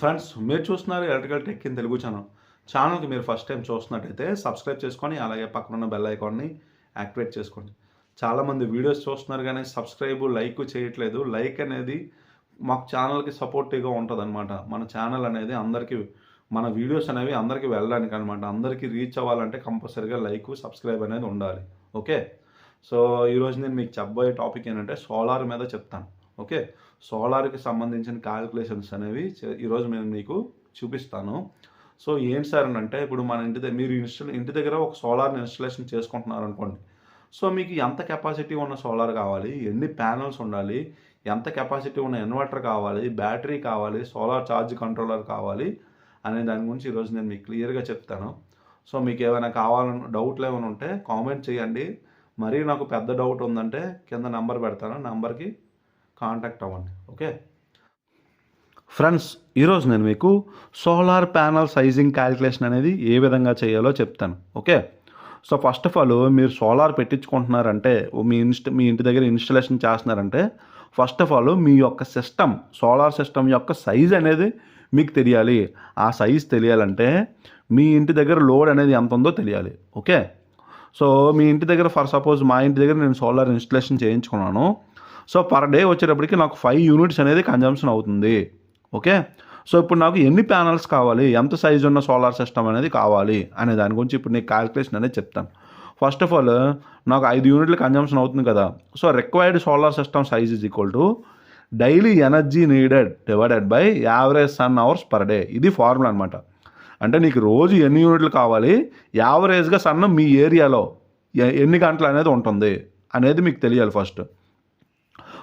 Friends మీరు చూస్తున్నారు electrical tech in Telugu channel ఛానల్కి మీరు ఫస్ట్ టైం చూస్తున్నట్టయితే సబ్స్క్రైబ్ చేసుకొని అలాగే పక్కన ఉన్న బెల్ ఐకాన్ని యాక్టివేట్ చేసుకోండి. చాలామంది వీడియోస్ చూస్తున్నారు కానీ సబ్స్క్రైబ్ లైక్ చేయట్లేదు. లైక్ అనేది మాకు ఛానల్కి సపోర్టివ్గా ఉంటుంది అనమాట మన ఛానల్ అనేది అందరికీ మన వీడియోస్ అనేవి అందరికీ వెళ్ళడానికి అనమాట అందరికీ రీచ్ అవ్వాలంటే కంపల్సరీగా లైక్ సబ్స్క్రైబ్ అనేది ఉండాలి. ఓకే సో ఈరోజు నేను మీకు చెప్పబోయే టాపిక్ ఏంటంటే సోలార్ మీద చెప్తాను. ఓకే? సోలార్కి సంబంధించిన క్యాలిక్యులేషన్స్ అనేవి ఈరోజు నేను మీకు చూపిస్తాను. సో ఏంటి సార్ అని అంటే ఇప్పుడు మన ఇంటి దగ్గర మీరు ఇన్స్టల్ ఇంటి దగ్గర ఒక సోలార్ ఇన్స్టలేషన్ చేసుకుంటున్నారు అనుకోండి. సో మీకు ఎంత కెపాసిటీ ఉన్న సోలార్ కావాలి? ఎన్ని ప్యానల్స్ ఉండాలి? ఎంత కెపాసిటీ ఉన్న ఇన్వర్టర్ కావాలి? బ్యాటరీ కావాలి? సోలార్ ఛార్జ్ కంట్రోలర్ కావాలి? అనే దాని గురించి ఈరోజు నేను మీకు క్లియర్గా చెప్తాను. సో మీకు ఏమైనా కావాలని డౌట్లు ఏమైనా ఉంటే కామెంట్ చేయండి. మరీ నాకు పెద్ద డౌట్ ఉందంటే కింద నెంబర్ పెడతాను. నెంబర్కి కాంటాక్ట్ అవ్వండి ఓకే? ఫ్రెండ్స్ ఈరోజు నేను మీకు సోలార్ ప్యానల్ సైజింగ్ క్యాలిక్యులేషన్ అనేది ఏ విధంగా చేయాలో చెప్తాను okay? So first of all మీరు సోలార్ పెట్టించుకుంటున్నారంటే మీ ఇన్స్ట మీ ఇంటి దగ్గర ఇన్స్టలేషన్ చేస్తున్నారంటే ఫస్ట్ ఆఫ్ ఆల్ మీ యొక్క సిస్టమ్ సోలార్ సిస్టమ్ యొక్క సైజ్ అనేది మీకు తెలియాలి. ఆ సైజ్ తెలియాలంటే మీ ఇంటి దగ్గర లోడ్ అనేది ఎంత ఉందో తెలియాలి ఓకే? సో మీ ఇంటి దగ్గర ఫర్ సపోజ్ మా ఇంటి దగ్గర నేను సోలార్ ఇన్స్టలేషన్ చేయించుకున్నాను సో పర్ డే వచ్చేటప్పటికి నాకు ఫైవ్ యూనిట్స్ అనేది కన్జంప్షన్ అవుతుంది. ఓకే? సో ఇప్పుడు నాకు ఎన్ని ప్యానల్స్ కావాలి? ఎంత సైజు ఉన్న సోలార్ సిస్టమ్ అనేది కావాలి? అనే దాని గురించి ఇప్పుడు నేను క్యాల్కులేషన్ అనేది చెప్తాను. ఫస్ట్ ఆఫ్ ఆల్ నాకు ఐదు యూనిట్లు కన్జంప్షన్ అవుతుంది కదా. So required solar system size is equal to daily energy needed divided by average sun hours per day ఇది ఫార్ములా అనమాట అంటే నీకు రోజు ఎన్ని యూనిట్లు కావాలి? యావరేజ్గా సన్న మీ ఏరియాలో ఎ- ఎన్ని గంటలు అనేది ఉంటుంది అనేది మీకు తెలియాలి ఫస్ట్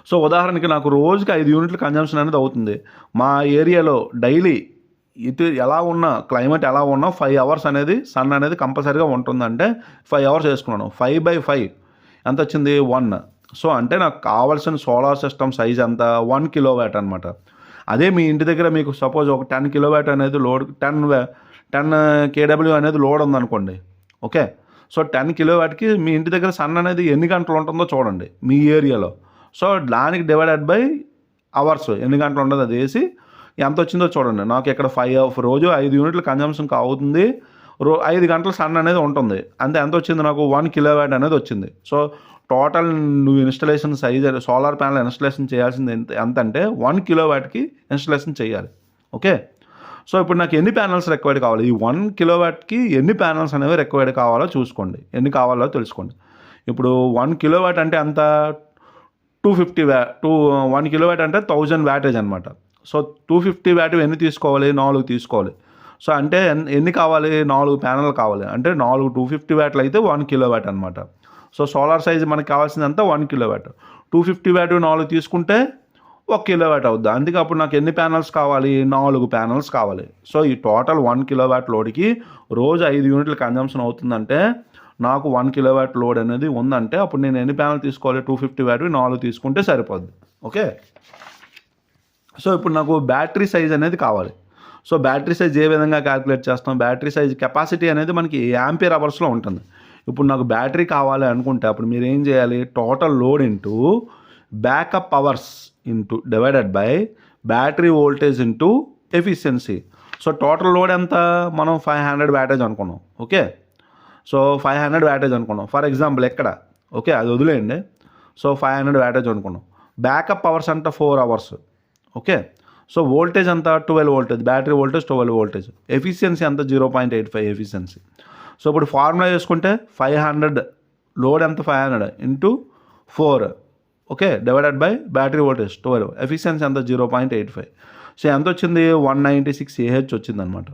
సో ఉదాహరణకి నాకు రోజుకి ఐదు యూనిట్ల కన్జంప్షన్ అనేది అవుతుంది. మా ఏరియాలో డైలీ ఇటు ఎలా ఉన్నా క్లైమేట్ ఎలా ఉన్నా ఫైవ్ అవర్స్ అనేది సన్ అనేది కంపల్సరీగా ఉంటుందంటే ఫైవ్ అవర్స్ వేసుకున్నాను. ఫైవ్ బై ఫైవ్ ఎంత వచ్చింది? వన్. సో అంటే నాకు కావాల్సిన సోలార్ సిస్టమ్ సైజ్ ఎంత? వన్ కిలో వ్యాట్ అనమాట అదే మీ ఇంటి దగ్గర మీకు సపోజ్ ఒక టెన్ కిలో వ్యాట్ అనేది లోడ్ టెన్ టెన్ కేడబ్ల్యూ అనేది లోడ్ ఉందనుకోండి. ఓకే? సో టెన్ కిలో వాట్కి మీ ఇంటి దగ్గర సన్ అనేది ఎన్ని గంటలు ఉంటుందో చూడండి మీ ఏరియాలో. సో దానికి డివైడెడ్ బై అవర్స్ ఎన్ని గంటలు ఉండదు అది వేసి ఎంత వచ్చిందో చూడండి. నాకు ఇక్కడ ఫైవ్ రోజు ఐదు యూనిట్లు కన్జంప్షన్ అవుతుంది రో ఐదు గంటల సన్ అనేది ఉంటుంది. అంతే ఎంత వచ్చింది నాకు? వన్ కిలో వ్యాట్ అనేది వచ్చింది. సో టోటల్ నువ్వు installation size solar panel installation చేయాల్సింది ఎంత ఎంత అంటే వన్ కిలో వ్యాట్కి ఇన్స్టలేషన్ చేయాలి. ఓకే? సో ఇప్పుడు నాకు ఎన్ని ప్యానల్స్ రిక్వైర్డ్ కావాలి? ఈ వన్ కిలో వ్యాట్కి ఎన్ని ప్యానల్స్ అనేవి రిక్వైర్డ్ కావాలో చూసుకోండి. ఎన్ని కావాలో తెలుసుకోండి. ఇప్పుడు వన్ కిలో వ్యాట్ అంటే అంత టూ ఫిఫ్టీ వ్యా టూ వన్ కిలో వ్యాట్ అంటే థౌజండ్ వ్యాటేజ్ అనమాట సో టూ ఫిఫ్టీ వ్యాట్ ఎన్ని తీసుకోవాలి? నాలుగు తీసుకోవాలి. సో అంటే ఎన్- ఎన్ని కావాలి? నాలుగు ప్యానల్ కావాలి. అంటే నాలుగు టూ ఫిఫ్టీ వ్యాట్లు అయితే వన్ కిలో వ్యాట్ అనమాట సో సోలార్ సైజ్ మనకి కావాల్సిందంతా one kilowatt two fifty watt నాలుగు తీసుకుంటే ఒక కిలో వ్యాట్ అవుద్ది. అందుకే అప్పుడు నాకు ఎన్ని ప్యానల్స్ కావాలి? నాలుగు ప్యానల్స్ కావాలి. సో ఈ టోటల్ వన్ కిలో వ్యాట్ లోడ్కి రోజు ఐదు యూనిట్ల కన్జంప్షన్ అవుతుందంటే నాకు వన్ కిలో వ్యాట్ లోడ్ అనేది ఉందంటే అప్పుడు నేను ఎన్ని ప్యానల్ తీసుకోవాలి? టూ ఫిఫ్టీ వ్యాట్ నాలుగు తీసుకుంటే సరిపోద్ది. ఓకే? సో ఇప్పుడు నాకు బ్యాటరీ సైజ్ అనేది కావాలి. సో బ్యాటరీ సైజ్ ఏ విధంగా క్యాలిక్యులేట్ చేస్తాం? బ్యాటరీ సైజ్ కెపాసిటీ అనేది మనకి యాంపియర్ అవర్స్లో ఉంటుంది. ఇప్పుడు నాకు బ్యాటరీ కావాలి అనుకుంటే అప్పుడు మీరు ఏం చేయాలి? Total load into backup hours into divided by battery voltage into efficiency so total load ఎంత? మనం ఫైవ్ హండ్రెడ్ బ్యాటేజ్ అనుకున్నాం. Okay? So five hundred wattage అనుకున్నాం. ఫర్ ఎగ్జాంపుల్ ఎక్కడ? ఓకే అది వదిలేయండి. సో ఫైవ్ హండ్రెడ్ వ్యాటేజ్ అనుకున్నాం. బ్యాకప్ అవర్స్ అంట four hours okay so voltage అంతా twelve voltage battery voltage twelve voltage efficiency అంతా zero point eight five efficiency so ఇప్పుడు formula చేసుకుంటే ఫైవ్ హండ్రెడ్ లోడ్ ఎంత? Five hundred into four okay divided by battery voltage twelve efficiency అంతా zero point eight five so ఎంత వచ్చింది? One ninety six AH వచ్చింది అనమాట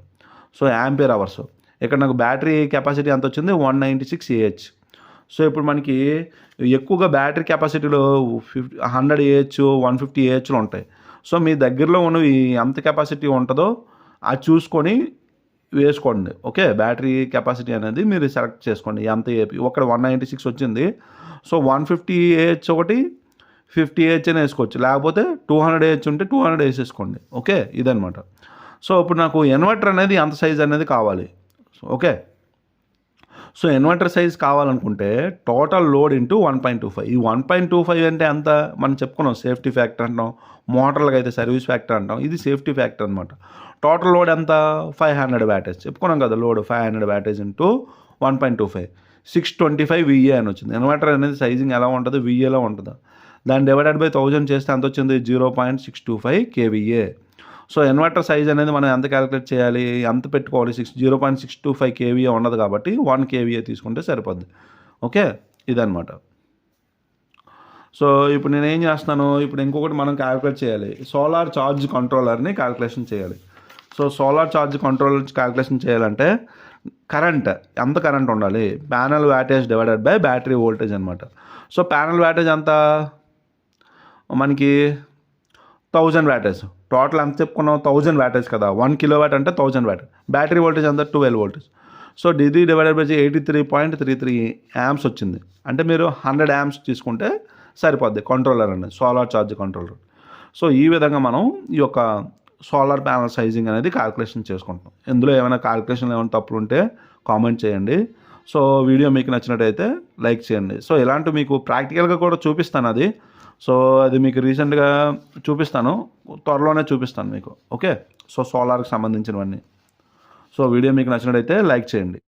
so ampere hours ఇక్కడ నాకు బ్యాటరీ కెపాసిటీ ఎంత వచ్చింది one ninety six AH so ఇప్పుడు మనకి ఎక్కువగా బ్యాటరీ కెపాసిటీలో fifty hundred AH one fifty ఏహెచ్లు ఉంటాయి. సో మీ దగ్గరలో ఉన్నవి ఎంత కెపాసిటీ ఉంటుందో అది చూసుకొని వేసుకోండి. ఓకే? బ్యాటరీ కెపాసిటీ అనేది మీరు సెలెక్ట్ చేసుకోండి. ఎంత ఏపీ ఒకటి వన్ నైంటీ సిక్స్ వచ్చింది. సో వన్ ఫిఫ్టీ ఏహెచ్ ఒకటి ఫిఫ్టీ ఏహెచ్ అని వేసుకోవచ్చు. లేకపోతే టూ హండ్రెడ్ ఏహెచ్ ఉంటే టూ హండ్రెడ్ వేసేసుకోండి. ఓకే? ఇదనమాట సో ఇప్పుడు నాకు ఇన్వర్టర్ అనేది ఎంత సైజ్ అనేది కావాలి? ఓకే సో ఇన్వర్టర్ సైజ్ కావాలనుకుంటే total load into one point two five ఈ వన్ పాయింట్ టూ ఫైవ్ అంటే ఎంత మనం చెప్పుకున్నాం సేఫ్టీ ఫ్యాక్టర్ అంటాం మోటార్లకు అయితే సర్వీస్ ఫ్యాక్టర్ అంటాం ఇది సేఫ్టీ ఫ్యాక్టర్ అనమాట టోటల్ లోడ్ ఎంత? ఫైవ్ హండ్రెడ్ బ్యాటేజ్ చెప్పుకున్నాం కదా load five hundred wattage into one point two five six twenty five VA అని వచ్చింది. ఇన్వర్టర్ అనేది సైజింగ్ ఎలా ఉంటుంది? విఏలో ఉంటుందా? దాన్ని డివైడెడ్ బై థౌజండ్ చేస్తే ఎంత వచ్చింది? Zero point six two five KVA so inverter size అనేది మనం ఎంత క్యాలిక్యులేట్ చేయాలి? ఎంత పెట్టుకోవాలి? Six zero point six two five KVA ఉండదు కాబట్టి వన్ కేవీఏ తీసుకుంటే సరిపోద్ది. ఓకే? ఇదనమాట సో ఇప్పుడు నేను ఏం చేస్తున్నాను? ఇప్పుడు ఇంకొకటి మనం క్యాలిక్యులేట్ చేయాలి. సోలార్ ఛార్జ్ కంట్రోలర్ని క్యాలిక్యులేషన్ చేయాలి. So solar charge control calculation చేయాలంటే కరెంట్ ఎంత కరెంట్ ఉండాలి? Panel wattage divided by battery voltage అనమాట సో ప్యానల్ వ్యాటేజ్ ఎంత? మనకి థౌజండ్ వ్యాటేజ్ టోటల్ ఎంత చెప్పుకున్నాం థౌజండ్ వ్యాటేజ్ కదా. వన్ కిలో వ్యాట్ అంటే థౌజండ్ వ్యాట్ బ్యాటరీ వోల్టేజ్ అంతా twelve voltage so degree divided by eighty three point three three amps వచ్చింది. అంటే మీరు హండ్రెడ్ యామ్స్ తీసుకుంటే సరిపోద్ది. కంట్రోలర్ అండి సోలార్ ఛార్జ్ కంట్రోలర్ సో ఈ విధంగా మనం ఈ యొక్క సోలార్ ప్యానల్ సైజింగ్ అనేది క్యాలిక్యులేషన్ చేసుకుంటాం ఇందులో ఏమైనా క్యాలిక్యులేషన్ ఏమైనా తప్పులు ఉంటే కామెంట్ చేయండి. సో వీడియో మీకు నచ్చినట్టయితే లైక్ చేయండి. సో ఇలాంటి మీకు ప్రాక్టికల్గా కూడా చూపిస్తాను అది. సో అది మీకు రీసెంట్గా చూపిస్తాను. త్వరలోనే చూపిస్తాను మీకు. ఓకే? సో సోలార్కి సంబంధించినవన్నీ. సో వీడియో మీకు నచ్చినట్టయితే లైక్ చేయండి.